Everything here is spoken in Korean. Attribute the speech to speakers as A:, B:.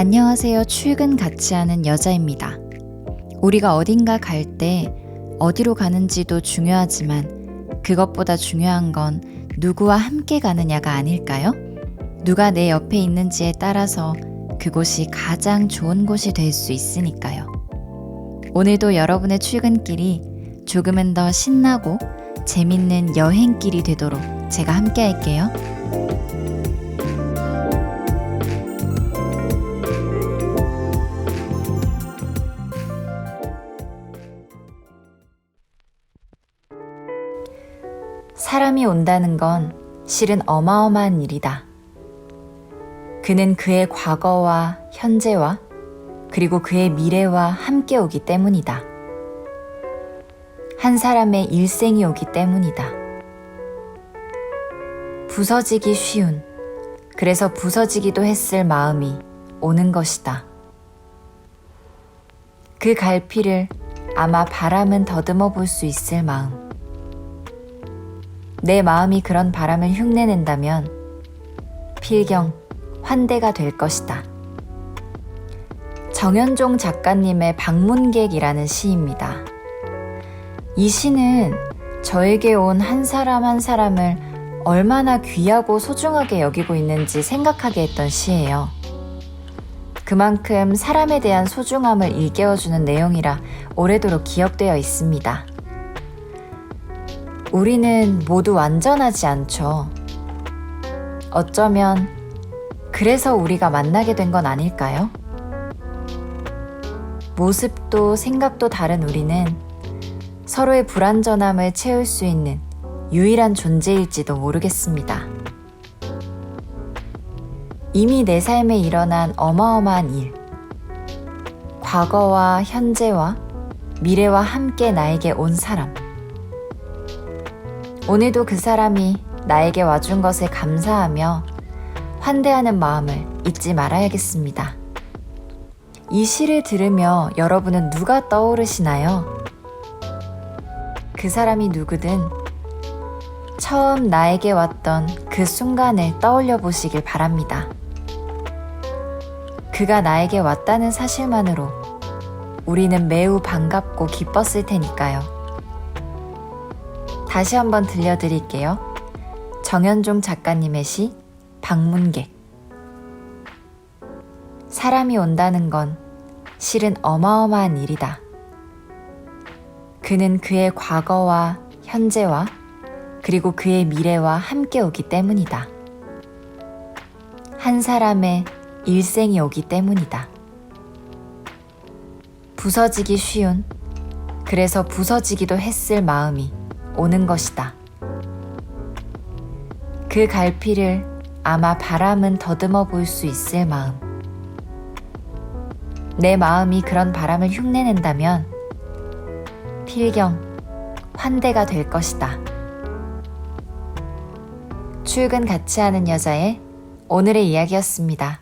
A: 안녕하세요. 출근 같이 하는 여자입니다. 우리가 어딘가 갈 때 어디로 가는지도 중요하지만 그것보다 중요한 건 누구와 함께 가느냐가 아닐까요? 누가 내 옆에 있는지에 따라서 그곳이 가장 좋은 곳이 될 수 있으니까요. 오늘도 여러분의 출근길이 조금은 더 신나고 재밌는 여행길이 되도록 제가 함께 할게요. 사람이 온다는 건 실은 어마어마한 일이다. 그는 그의 과거와 현재와 그리고 그의 미래와 함께 오기 때문이다. 한 사람의 일생이 오기 때문이다. 부서지기 쉬운, 그래서 부서지기도 했을 마음이 오는 것이다. 그 갈피를 아마 바람은 더듬어 볼 수 있을 마음. 내 마음이 그런 바람을 흉내낸다면 필경 환대가 될 것이다. 정현종 작가님의 방문객이라는 시입니다. 이 시는 저에게 온 한 사람 한 사람을 얼마나 귀하고 소중하게 여기고 있는지 생각하게 했던 시예요. 그만큼 사람에 대한 소중함을 일깨워주는 내용이라 오래도록 기억되어 있습니다. 우리는 모두 완전하지 않죠. 어쩌면 그래서 우리가 만나게 된 건 아닐까요? 모습도 생각도 다른 우리는 서로의 불완전함을 채울 수 있는 유일한 존재일지도 모르겠습니다. 이미 내 삶에 일어난 어마어마한 일, 과거와 현재와 미래와 함께 나에게 온 사람, 오늘도 그 사람이 나에게 와준 것에 감사하며 환대하는 마음을 잊지 말아야겠습니다. 이 시를 들으며 여러분은 누가 떠오르시나요? 그 사람이 누구든 처음 나에게 왔던 그 순간을 떠올려 보시길 바랍니다. 그가 나에게 왔다는 사실만으로 우리는 매우 반갑고 기뻤을 테니까요. 다시 한번 들려드릴게요. 정현종 작가님의 시 방문객. 사람이 온다는 건 실은 어마어마한 일이다. 그는 그의 과거와 현재와 그리고 그의 미래와 함께 오기 때문이다. 한 사람의 일생이 오기 때문이다. 부서지기 쉬운, 그래서 부서지기도 했을 마음이 오는 것이다. 그 갈피를 아마 바람은 더듬어 볼 수 있을 마음. 내 마음이 그런 바람을 흉내낸다면 필경 환대가 될 것이다. 출근 같이 하는 여자의 오늘의 이야기였습니다.